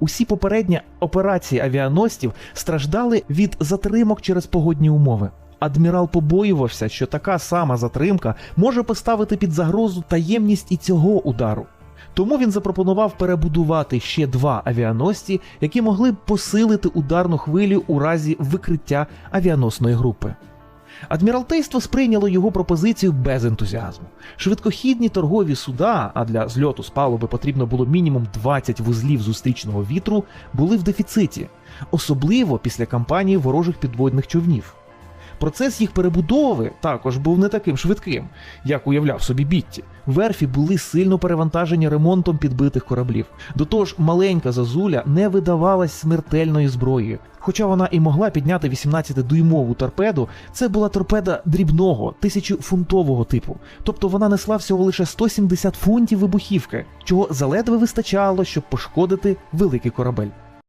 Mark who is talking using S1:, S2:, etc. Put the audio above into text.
S1: Усі попередні операції авіаносців страждали від затримок через погодні умови. Адмірал побоювався, що така сама затримка може поставити під загрозу таємність і цього удару. Тому він запропонував перебудувати ще два авіаносці, які могли б посилити ударну хвилю у разі викриття авіаносної групи. Адміралтейство сприйняло його пропозицію без ентузіазму. Швидкохідні торгові суда, а для зльоту з палуби потрібно було мінімум 20 вузлів зустрічного вітру, були в дефіциті, особливо після кампанії ворожих підводних човнів. Процес їх перебудови також був не таким швидким, як уявляв собі Бітті. Верфі були сильно перевантажені ремонтом підбитих кораблів. До того ж, маленька зазуля не видавалась смертельною зброєю. Хоча вона і могла підняти 18-дюймову торпеду, це була торпеда дрібного, тисячофунтового типу. Тобто вона несла всього лише 170 фунтів вибухівки, чого заледве вистачало, щоб пошкодити великий корабель.